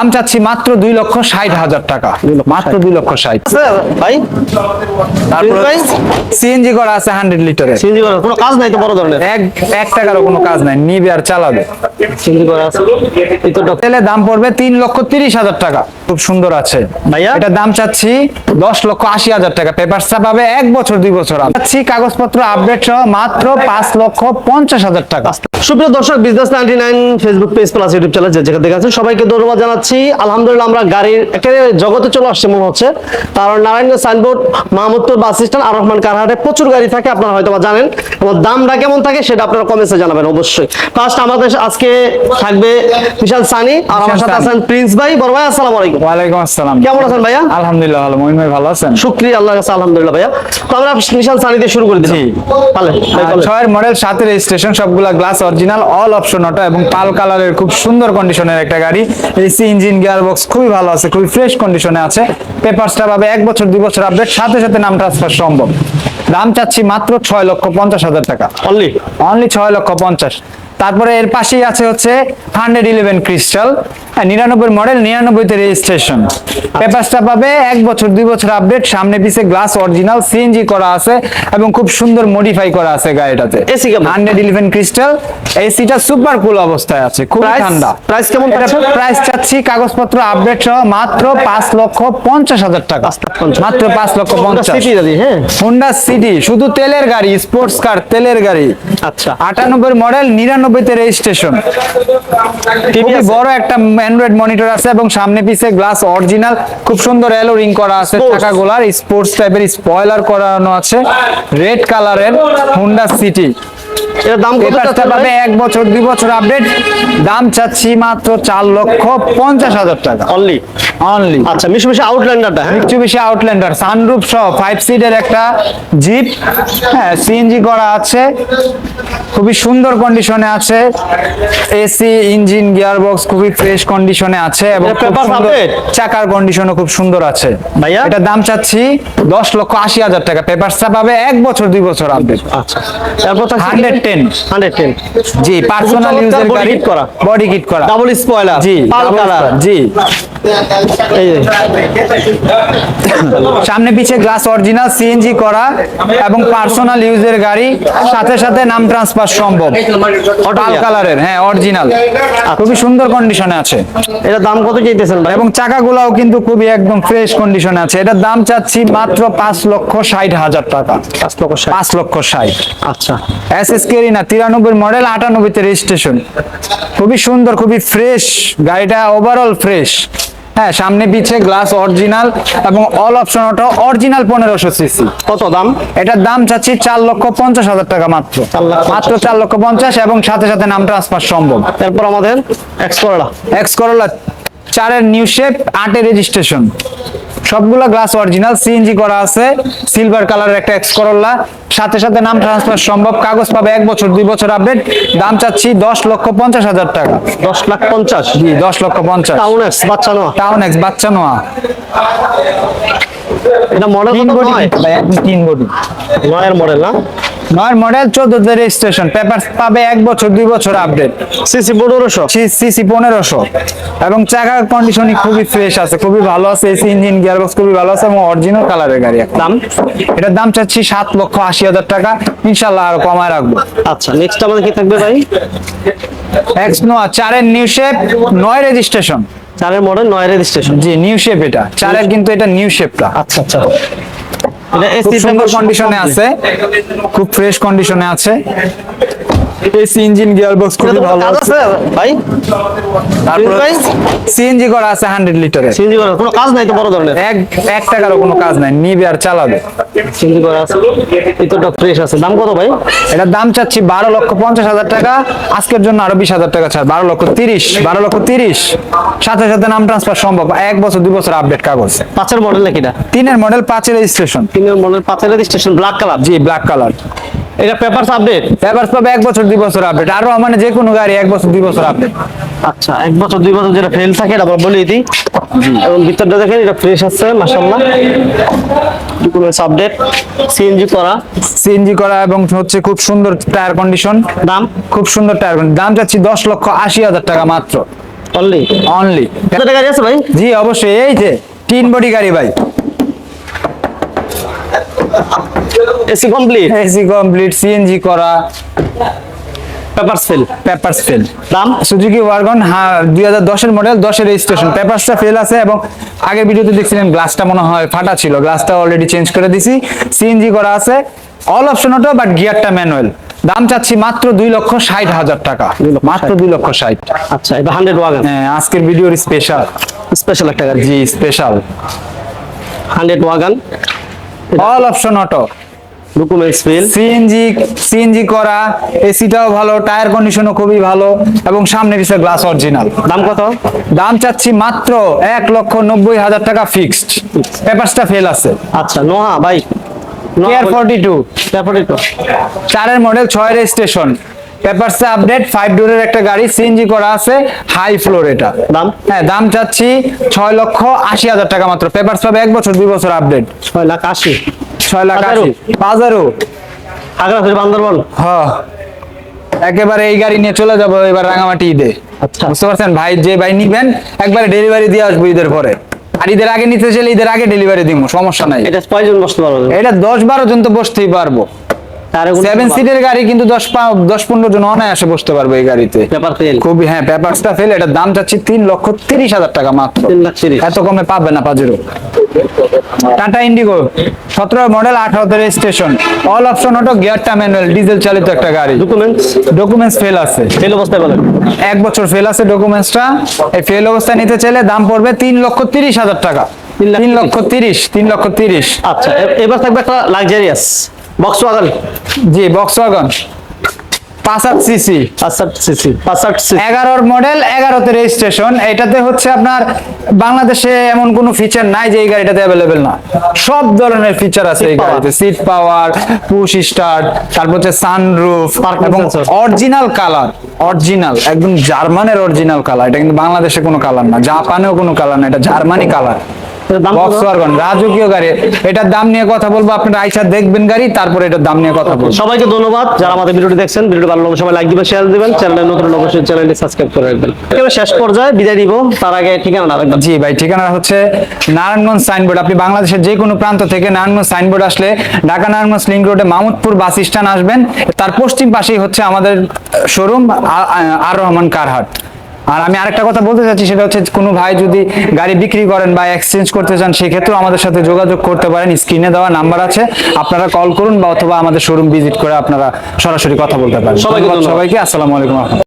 দাম চাচ্ছি মাত্র দুই লক্ষ ষাট হাজার টাকা। মাত্র দুই লক্ষ ষাট। ভাই? তারপরে সিএনজি করা আছে হান্ড্রেড লিটারের। সিএনজি করার কোনো কাজ নাই তো বড় ধরনের? এক এক টাকারও কোনো কাজ নাই নিবে আর চালাবে। সিএনজি করা আছে। ভিতরটা তেলের দাম পড়বে তিন লক্ষ তিরিশ হাজার টাকা। খুব সুন্দর আছে। ভাইয়া? এটা দাম চাচ্ছি দশ লক্ষ আশি হাজার টাকা। পেপারসটা পাবে এক বছর দুই বছর চাচ্ছি কাগজপত্র আপডেট সহ মাত্র পাঁচ লক্ষ পঞ্চাশ হাজার টাকা। সুপ্রিয় দর্শক business ninety nine Facebook page plus YouTube channel যেখানে দেখেছেন সবাইকে ধন্যবাদ জানাচ্ছি। আলহামদুলিল্লাহ আমরা গাড়ির একটা জগতে চলে আসছে মনে হচ্ছে। কারণ Narayanganj Signboard Mahmudpur bus stand আর রহমান কারহাটে প্রচুর গাড়ি থাকে আপনারা হয়তো বা জানেন। এবং দামটা কেমন থাকে সেটা আপনারা কমেন্টসে জানাবেন অবশ্যই। ফার্স্ট আমাদের আজকে থাকবে বিশাল সানি আর আমার সাথে আছেন প্রিন্স ভাই। বড় ভাই আসসালামু আলাইকুম। ওয়ালাইকুম আসসালাম। কেমন আছেন ভাইয়া? আলহামদুলিল্লাহ ভালো। মহিন ভাই ভালো আছেন? শুক্রিয়া আল্লাহর কাছে আলহামদুলিল্লাহ ভাইয়া। তো আমরা বিশাল সানি দিয়ে শুরু করে আর বলেন। ছয়ের মডেল সাথে রেজিস্ট্রেশন সবগুলা glass original all option auto এবং পাল কালারের খুব সুন্দর কন্ডিশনের একটা গাড়ি। এসি ইঞ্জিন গিয়ার বক্স খুবই ভালো আছে খুবই ফ্রেশ কন্ডিশনে আছে। পেপারসটা পাবে এক বছর দুই বছর আপডেট সাথে সাথে নাম ট্রান্সফার সম্ভব। দাম চাচ্ছি মাত্র ছয় লক্ষ পঞ্চাশ হাজার টাকা। অনলি অনলি ছয় লক্ষ পঞ্চাশ। তারপরে এর পাশেই আছে হচ্ছে হান্ড্রেড ইলেভেন ক্রিস্টাল নিরানব্বই মডেল নিরানব্বইতে রেজিস্ট্রেশন। পেপারসটা পাবে এক বছর দুই বছর আপডেট সামনে পিছে গ্লাস অরিজিনাল সিএনজি করা আছে এবং খুব সুন্দর মডিফাই করা আছে গাড়িটাতে। কেমন? হান্ড্রেড ইলেভেন ক্রিস্টাল এসিটা সুপার কুল অবস্থায় আছে খুব ঠান্ডা। প্রাইস কেমন প্রাইস চাচ্ছি কাগজপত্র আপডেট সহ মাত্র পাঁচ লক্ষ পঞ্চাশ হাজার টাকা। মাত্র পাঁচ লক্ষ পঞ্চাশ। সিটি হ্যাঁ? হোন্ডা সিটি শুধু তেলের গাড়ি স্পোর্টস কার তেলের গাড়ি। আচ্ছা। আটানব্বই মডেল নিরানব্বইতে রেজিস্ট্রেশন খুবই? বড় একটা অ্যান্ড্রয়েড মনিটর আছে এবং সামনে পিছে গ্লাস অরিজিনাল খুব সুন্দর এলো রিং করা আছে চাকা গোলার স্পোর্টস টাইপের স্পয়লার করানো আছে। রেড কালারের হুন্ডা সিটি এর দাম কত পেপারটা চাচ্ছেন পাবে এক বছর দুই বছর আপডেট দাম চাচ্ছি মাত্র চার লক্ষ পঞ্চাশ হাজার টাকা। অনলি অনলি আচ্ছা আউটল্যান্ডারটা হ্যাঁ। আউটল্যান্ডার সানরুফ সহ ফাইভ সিটের একটা জিপ হ্যাঁ সিএনজি করা আছে। খুবই সুন্দর কন্ডিশনে আছে। এসি ইঞ্জিন গিয়ারবক্স খুবই ফ্রেশ কন্ডিশনে আছে এবং চাকার কন্ডিশনও খুব সুন্দর আছে। ভাইয়া? এটা দাম চাচ্ছি দশ লক্ষ আশি হাজার টাকা। পেপারসটা পাবে এক বছর দুই বছর আপডেট আচ্ছা। তারপর হান্ড্রেড টেন হান্ড্রেড টেন জি পার্সোনাল ইউজের গাড়ি করা। বডি কিট করা। ডাবল স্পয়লার জি পাল কালার জি। সামনে পিছে গ্লাস অরিজিনাল সিএনজি করা এবং পার্সোনাল ইউজের গাড়ি সাথে সাথে নাম ট্রান্সফার সম্ভব। কালারের হ্যাঁ অরিজিনাল খুবই সুন্দর কন্ডিশনে আছে। এটার দাম কত চাইতেছেন এবং চাকাগুলাও কিন্তু খুবই একদম ফ্রেশ কন্ডিশনে আছে। এটার দাম চাচ্ছি মাত্র পাঁচ লক্ষ ষাট হাজার টাকা। পাঁচ লক্ষ ষাট। পাঁচ লক্ষ ষাট। আচ্ছা। এস এস কেরিনা তিরানব্বই মডেল আটানব্বইতে রেজিস্ট্রেশন খুবই সুন্দর খুবই ফ্রেশ গাড়িটা ওভারঅল ফ্রেশ হ্যাঁ সামনে পিছে গ্লাস অরিজিনাল এবং অল অপশন অটো অরিজিনাল পনেরোশো সিসি কত দাম? এটার দাম চাচ্ছি চার লক্ষ পঞ্চাশ হাজার টাকা মাত্র। মাত্র চার লক্ষ পঞ্চাশ এবং সাথে সাথে নাম ট্রান্সফার সম্ভব। তারপর আমাদের এক্স করোলা চারের নিউ শেপ আটের রেজিস্ট্রেশন সবগুলা glass original C N G করা আছে সিলভার কালারের একটা এক্স করোলা সাথে সাথে নাম ট্রান্সফার সম্ভব কাগজ পাবে এক বছর দুই বছর আপডেট দাম চাচ্ছি দশ লক্ষ পঞ্চাশ হাজার টাকা। দশ লাখ পঞ্চাশ? জি দশ লক্ষ পঞ্চাশ। টাউন এক্স বাচ্চা নয় টাউন এক্স বাচ্চা নোয়া এটা মডেল তিন বডি তিন বডি নয়ের মডেল না? নয় মডেল চোদ্দ রেজিস্ট্রেশন পেপার পাবে এক বছর দুই বছর আপডেট সিসি পনেরোশো? সিসি পনেরোশো। এবং চাকার কন্ডিশনই খুবই ফ্রেশ আছে খুবই ভালো আছে এসি ইঞ্জিন গিয়ারবক্স খুবই ভালো আছে এবং অরিজিনাল কালারের গাড়ি। দাম? এটার দাম চাচ্ছি সাত লক্ষ আশি হাজার টাকা। ইনশাল্লাহ আরও কমায় রাখব। আচ্ছা নেক্সট আমাদের কি থাকবে ভাই? এক্স নোয়া চারের নিউ শেপ নয় রেজিস্ট্রেশন চারের মডেল নয় রেজিস্ট্রেশন জি নিউ শেপ এটা। চারের কিন্তু এটা নিউ শেপটা আচ্ছা আচ্ছা। খুব এসি সুন্দর কন্ডিশনে আছে। খুব ফ্রেশ কন্ডিশনে আছে। এসি ইঞ্জিন গিয়ারবক্স খুবই ভালো আছে। ভাই? তারপরে ভাই? সিএনজি করা আছে হান্ড্রেড লিটারের সিএনজি করার কোনো কাজ নাই তো বড় ধরনের? এক এক টাকারও কোনো কাজ নাই নিবে আর চালাবে। সিএনজি করা আছে। ভিতরটা ফ্রেশ আছে। দাম কত ভাই? এটার দাম চাচ্ছি বারো লক্ষ পঞ্চাশ হাজার টাকা আজকের জন্য আরও বিশ হাজার টাকা ছাড়। বারো লক্ষ তিরিশ বারো লক্ষ তিরিশ। সাথে সাথে নাম ট্রান্সফার সম্ভব। এক বছর দুই বছর আপডেট কাগজ। পাঁচের মডেল নাকি এটা? তিনের মডেল পাঁচের রেজিস্ট্রেশন তিনের মডেল পাঁচের রেজিস্ট্রেশন ব্ল্যাক কালার জি ব্ল্যাক কালার এটা পেপারস আপডেট পেপার পাবে এক বছর দুই বছর আপডেট আরও মানে যে কোনো গাড়ি এক বছর দুই বছর আপডেট আচ্ছা এক বছর দুই বছর যেটা ফেল থাকে এটা বলে দিই। এবং ভিতরটা দেখেন এটা ফ্রেশ আছে মাশাআল্লাহ। Documents update C N G করা। সিএনজি করা এবং হচ্ছে খুব সুন্দর টায়ার কন্ডিশন দাম? খুব সুন্দর টায়ার কন্ডিশন দাম চাচ্ছি দশ লক্ষ আশি হাজার টাকা মাত্র। অনলি অনলি কত গাড়ি আছে ভাই? জি অবশ্যই এই যে তিন বডি গাড়ি ভাই। AC complete AC complete C N G করা। পেপারস ফেল পেপারস ফেল দাম? সুজুকি ওয়ারগন হ্যাঁ দুই হাজার দশের মডেল দশের রেজিস্ট্রেশন পেপারসটা ফেল আছে এবং আগের ভিডিওতে দেখছিলেন গ্লাসটা মনে হয় ফাটা ছিল। গ্লাসটা অলরেডি চেঞ্জ করে দিছি। সিএনজি করা আছে। অল অপশন অটো বাট গিয়ারটা ম্যানুয়াল দাম চাচ্ছি মাত্র দুই লক্ষ ষাট হাজার টাকা। মাত্র দুই লক্ষ ষাট। আচ্ছা এটা হান্ড্রেড ওয়াগন হ্যাঁ আজকের ভিডিওর স্পেশাল স্পেশাল একটা গাড়ি। জি special hundred wagon all option auto C N G C N G করা এসিটাও ভালো টায়ার কন্ডিশনও খুবই ভালো এবং সামনে পিছিয়ে গ্লাস অরিজিনাল। দাম কত? দাম চাচ্ছি মাত্র এক লক্ষ নব্বই হাজার টাকা ফিক্সড পেপারসটা ফেল আছে। আচ্ছা নোহা ভাই। কেয়ার ফর্টি টু চারের মডেল ছয় রেজিস্ট্রেশন পেপারসে আপডেট ফাইভ ডোরের একটা গাড়ি সিএনজি করা আছে হাই ফ্লোর এটা। দাম? হ্যাঁ দাম চাচ্ছি ছয় লক্ষ আশি হাজার টাকা মাত্র। পেপারস পাবে এক বছর দুই বছর আপডেট ছয় লাখ আশি। ছয় লাখ? আশি। হাজারো আগ্রা থেকে বান্দরবন? হ। একেবারে এই গাড়ি নিয়ে চলে যাব এবার রাঙামাটি ঈদে। আচ্ছা। বুঝতে পারছেন? ভাই যে ভাই নিবেন একবারে ডেলিভারি দিয়ে আসব ঈদের পরে। আর ঈদের আগে নিতে চাইলে ঈদের আগে ডেলিভারি দিব সমস্যা নাই। এটা কয়জন বসতে পারবে? এটা দশ বারো জন তো বসতেই পারব। সেভেন সিটের গাড়ি কিন্তু দশ দশ পনেরো জন অনায়াসে বসতে পারবে এই গাড়িতে। খুবই হ্যাঁ পেপারসটা ফেল এটার দাম চাচ্ছি তিন লক্ষ তিরিশ হাজার টাকা মাত্র। এত কমে পাবে না পাজেরো। টাটা ইন্ডিগো সতেরো মডেল আঠারোতে রেজিস্ট্রেশন অল অপশন অটো গিয়ারটা ম্যানুয়াল ডিজেল চালিত একটা গাড়ি। ডকুমেন্টস ডকুমেন্টস ফেল আছে। ফেল অবস্থায় বলেন। এক বছর ফেল আছে ডকুমেন্টসটা এই ফেল অবস্থায় নিতে চাইলে দাম পড়বে তিন লক্ষ তিরিশ হাজার টাকা। তিন লক্ষ তিরিশ তিন লক্ষ তিরিশ। আচ্ছা এবার থাকবে একটা luxurious box wagon G box wagon CC. পাঁচষাট CC পাঁচষাট সিসি। এগারোর মডেল এগারোতে রেজিস্ট্রেশন এটাতে হচ্ছে আপনার বাংলাদেশে এমন কোনো ফিচার নাই যে এই গাড়িটাতে অ্যাভেলেবেল না। সব ধরনের ফিচার আছে এই গাড়িতে। সিট পাওয়ার পুশ স্টার্ট তারপর হচ্ছে সানরুফ Parking এবং অরিজিনাল কালার অরিজিনাল একদম জার্মানের অরিজিনাল কালার এটা কিন্তু বাংলাদেশে কোনো কালার না জাপানেও কোনো কালার না এটা জার্মানি কালার এটার দাম কত? বক্স ওয়াগন রাজকীয় গাড়ি। এটার দাম নিয়ে কথা বলব আপনারা আইসা দেখবেন গাড়ি তারপরে এটার দাম নিয়ে কথা বলব। সবাইকে ধন্যবাদ যারা আমাদের ভিডিওটি দেখছেন ভিডিওটি ভালো লাগলে সবাই লাইক দিবেন শেয়ার দিবেন চ্যানেলে নতুন অবশ্যই চ্যানেলটি সাবস্ক্রাইব করে রাখবেন। এবার শেষ পর্যায়ে বিদায় দিব তার আগে ঠিকানা রাখবেন জি ভাই ঠিকানা হচ্ছে নারায়ণগঞ্জ সাইনবোর্ড আপনি বাংলাদেশের যে কোনো প্রান্ত থেকে নারায়ণগঞ্জ সাইনবোর্ড আসলে ঢাকা নারায়ণগঞ্জ লিঙ্ক রোডে মামুদপুর বাস স্ট্যান্ড আসবেন। তার পশ্চিম পাশেই হচ্ছে আমাদের শোরুম আর রহমান কারহাট। আর আমি আরেকটা কথা বলতে চাচ্ছি সেটা হচ্ছে কোনো ভাই যদি গাড়ি বিক্রি করেন বা এক্সচেঞ্জ করতে চান সেক্ষেত্রেও আমাদের সাথে যোগাযোগ করতে পারেন। স্ক্রিনে দেওয়া নাম্বার আছে। আপনারা কল করুন বা অথবা আমাদের শোরুম ভিজিট করে আপনারা সরাসরি কথা বলতে পারেন। সবাইকে। আসসালামু আলাইকুম।